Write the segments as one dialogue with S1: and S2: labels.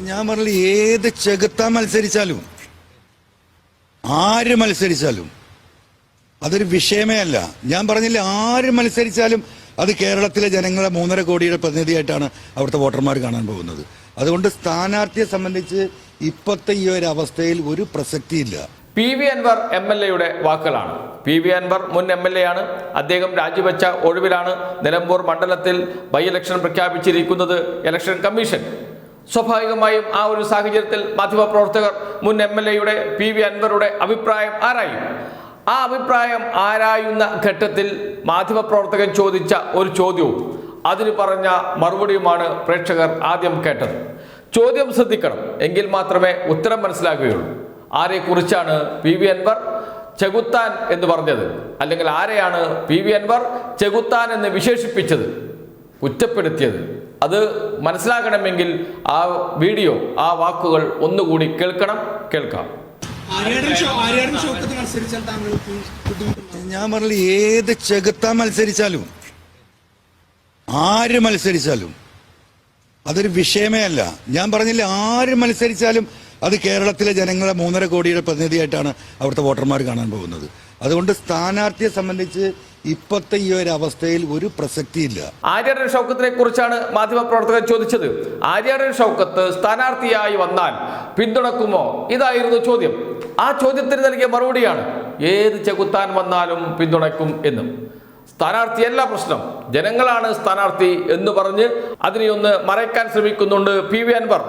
S1: ഞാൻ പറഞ്ഞില്ല ഏത് ചെകുത്താൻ മത്സരിച്ചാലും ആര് മത്സരിച്ചാലും അതൊരു വിഷയമേ അല്ല. ഞാൻ പറഞ്ഞില്ല ആര് മത്സരിച്ചാലും അത് കേരളത്തിലെ ജനങ്ങളെ മൂന്നര കോടിയുടെ പ്രതിനിധിയായിട്ടാണ് അവിടുത്തെ വോട്ടർമാർ കാണാൻ പോകുന്നത്. അതുകൊണ്ട് സ്ഥാനാർത്ഥിയെ സംബന്ധിച്ച് ഇപ്പോഴത്തെ ഈ ഒരു അവസ്ഥയിൽ ഒരു പ്രസക്തിയില്ല.
S2: P V Anvar M L എയുടെ വാക്കുകളാണ്. പി വി അൻവർ മുൻ എം എൽ എ ആണ് അദ്ദേഹം രാജിവെച്ച ഒഴിവിലാണ് നിലമ്പൂർ മണ്ഡലത്തിൽ ബൈ ഇലക്ഷൻ പ്രഖ്യാപിച്ചിരിക്കുന്നത് ഇലക്ഷൻ കമ്മീഷൻ. സ്വാഭാവികമായും ആ ഒരു സാഹചര്യത്തിൽ മാധ്യമപ്രവർത്തകർ മുൻ എം എൽ എയുടെ പി വി അൻവറുടെ അഭിപ്രായം ആരായും? ആ അഭിപ്രായം ആരായുന്ന ഘട്ടത്തിൽ മാധ്യമപ്രവർത്തകൻ ചോദിച്ച ഒരു ചോദ്യവും അതിന് പറഞ്ഞ മറുപടിയുമാണ് പ്രേക്ഷകർ ആദ്യം കേട്ടത്. ചോദ്യം ശ്രദ്ധിക്കണം എങ്കിൽ മാത്രമേ ഉത്തരം മനസ്സിലാകുകയുള്ളൂ. ആരെക്കുറിച്ചാണ് പി വി അൻവർ ചെകുത്താൻ എന്ന് പറഞ്ഞത്? അല്ലെങ്കിൽ ആരെയാണ് പി വി അൻവർ ചെകുത്താൻ എന്ന് വിശേഷിപ്പിച്ചത്? കുറ്റപ്പെടുത്തിയത്. അത് മനസ്സിലാക്കണമെങ്കിൽ ആ വീഡിയോ ആ വാക്കുകൾ ഒന്നുകൂടി കേൾക്കണം കേൾക്കാം.
S1: ഞാൻ പറഞ്ഞില്ല ഏത് ചെകുത്താൻ മത്സരിച്ചാലും ആര് മത്സരിച്ചാലും അതൊരു വിഷയമേ അല്ല. ഞാൻ പറഞ്ഞില്ല ആര് മത്സരിച്ചാലും അത് കേരളത്തിലെ ജനങ്ങളെ മൂന്നര കോടിയുടെ പ്രതിനിധിയായിട്ടാണ് അവിടുത്തെ വോട്ടർമാർ കാണാൻ പോകുന്നത്. അതുകൊണ്ട് സ്ഥാനാർത്ഥിയെ സംബന്ധിച്ച് ഇപ്പോഴത്തെ ഈ ഒരു അവസ്ഥയിൽ ഒരു പ്രസക്തിയില്ല.
S2: ആര്യാടൻ ഷൗക്കത്തിനെ കുറിച്ചാണ് മാധ്യമപ്രവർത്തകർ ചോദിച്ചത്. ആര്യാടൻ ഷൗക്കത്ത് സ്ഥാനാർത്ഥിയായി വന്നാൽ പിന്തുണക്കുമോ? ഇതായിരുന്നു ചോദ്യം. ആ ചോദ്യത്തിന് നൽകിയ മറുപടിയാണ് ഏത് ചെകുത്താൻ വന്നാലും പിന്തുണക്കും എന്നും. സ്ഥാനാർത്ഥിയല്ല പ്രശ്നം. ജനങ്ങളാണ് സ്ഥാനാർത്ഥി എന്ന് പറഞ്ഞ് അതിനെ ഒന്ന് മറയ്ക്കാൻ ശ്രമിക്കുന്നുണ്ട് പി വി അൻവർ.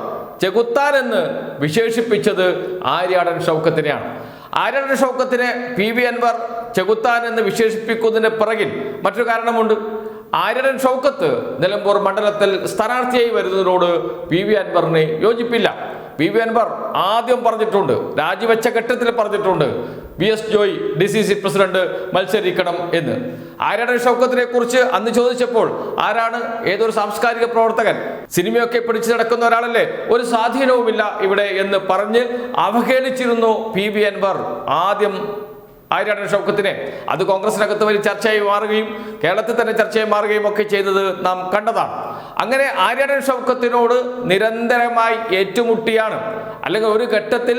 S2: ചെകുത്താൻ എന്ന് വിശേഷിപ്പിച്ചത് ആര്യാടൻ ഷൗക്കത്തിനെയാണ്. ആര്യാടൻ ഷൗക്കത്തിനെ പി വി അൻവർ ചെകുത്താൻ എന്ന് വിശേഷിപ്പിക്കുന്നതിന് പിറകിൽ മറ്റൊരു കാരണമുണ്ട്. ആര്യടൻ ഷൗക്കത്ത് നിലമ്പൂർ മണ്ഡലത്തിൽ സ്ഥാനാർത്ഥിയായി വരുന്നതിനോട് പി വി അൻവറിന് യോജിപ്പില്ല. പി വി അൻവർ ആദ്യം പറഞ്ഞിട്ടുണ്ട് രാജിവെച്ച ഘട്ടത്തിൽ പറഞ്ഞിട്ടുണ്ട് B S Joy D C C president മത്സരിക്കണം എന്ന്. ആര്യടൻ ഷൗക്കത്തിനെ കുറിച്ച് അന്ന് ചോദിച്ചപ്പോൾ ആരാണ് ഏതൊരു സാംസ്കാരിക പ്രവർത്തകൻ? സിനിമയൊക്കെ പിടിച്ചു നടക്കുന്ന ഒരാളല്ലേ? ഒരു സ്വാധീനവുമില്ല ഇവിടെ എന്ന് പറഞ്ഞ് അവഹേളിച്ചിരുന്നു പി വി അൻവർ ആദ്യം. ആര്യാടൻ ഷൗക്കത്തിനെ. അത് കോൺഗ്രസിനകത്ത് വലിയ ചർച്ചയായി മാറുകയും കേരളത്തിൽ തന്നെ ചർച്ചയായി മാറുകയും ഒക്കെ ചെയ്തത് നാം കണ്ടതാണ്. അങ്ങനെ ആര്യാടൻ ഷൗക്കത്തിനോട് നിരന്തരമായി ഏറ്റുമുട്ടിയാണ് അല്ലെങ്കിൽ ഒരു ഘട്ടത്തിൽ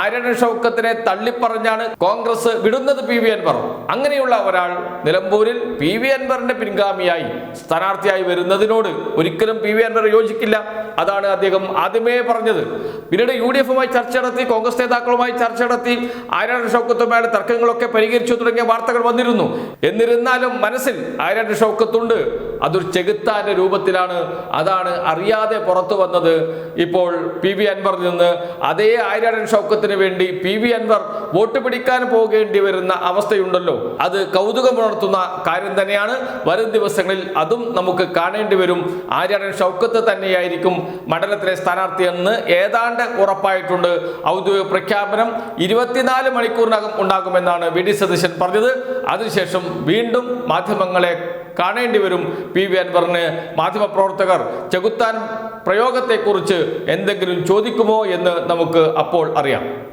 S2: ആര്യാടൻ ഷൗക്കത്തിനെ തള്ളിപ്പറഞ്ഞാണ് കോൺഗ്രസ് വിടുന്നത് പി വി അൻവർ. അങ്ങനെയുള്ള ഒരാൾ നിലമ്പൂരിൽ പി വി അൻവറിന്റെ പിൻഗാമിയായി സ്ഥാനാർത്ഥിയായി വരുന്നതിനോട് ഒരിക്കലും പി വി അൻവർ യോജിക്കില്ല. അതാണ് അദ്ദേഹം ആദ്യമേ പറഞ്ഞത്. പിന്നീട് യു ഡി എഫുമായി ചർച്ച നടത്തി കോൺഗ്രസ് നേതാക്കളുമായി ചർച്ച നടത്തി ആര്യാടൻ ഷൗക്കത്തുമായുടെ തർക്കങ്ങളൊക്കെ പരിഹരിച്ചു തുടങ്ങിയ വാർത്തകൾ വന്നിരുന്നു. എന്നിരുന്നാലും മനസ്സിൽ ആര്യാടൻ ഷൗക്കത്തുണ്ട് അതൊരു ചെകുത്താന്റെ രൂപത്തിലാണ്. അതാണ് അറിയാതെ പുറത്തു വന്നത്. ഇപ്പോൾ പി വി അൻവറിൽ നിന്ന് അതേ ആയിരാടൻ ഷൗക്കത്തിന് വേണ്ടി പി വി അൻവർ വോട്ട് പിടിക്കാൻ പോകേണ്ടി വരുന്ന അവസ്ഥയുണ്ടല്ലോ. അത് കൗതുകമുണർത്തുന്ന കാര്യം തന്നെയാണ്. വരും ദിവസങ്ങളിൽ അതും നമുക്ക് കാണേണ്ടി വരും. ആര്യാടൻ ഷൗക്കത്ത് തന്നെയായിരിക്കും മണ്ഡലത്തിലെ സ്ഥാനാർത്ഥി എന്ന് ഏതാണ്ട് ഉറപ്പായിട്ടുണ്ട്. ഔദ്യോഗിക പ്രഖ്യാപനം ഇരുപത്തിനാല് മണിക്കൂറിനകം ഉണ്ടാകുമെന്നാണ് വി ഡി സതീശൻ പറഞ്ഞത്. അതിനുശേഷം വീണ്ടും മാധ്യമങ്ങളെ കാണേണ്ടി വരും. പി. വി. അൻവറിന് മാധ്യമപ്രവർത്തകർ ചെകുത്താൻ പ്രയോഗത്തെക്കുറിച്ച് എന്തെങ്കിലും ചോദിക്കുമോ എന്ന് നമുക്ക് അപ്പോൾ അറിയാം.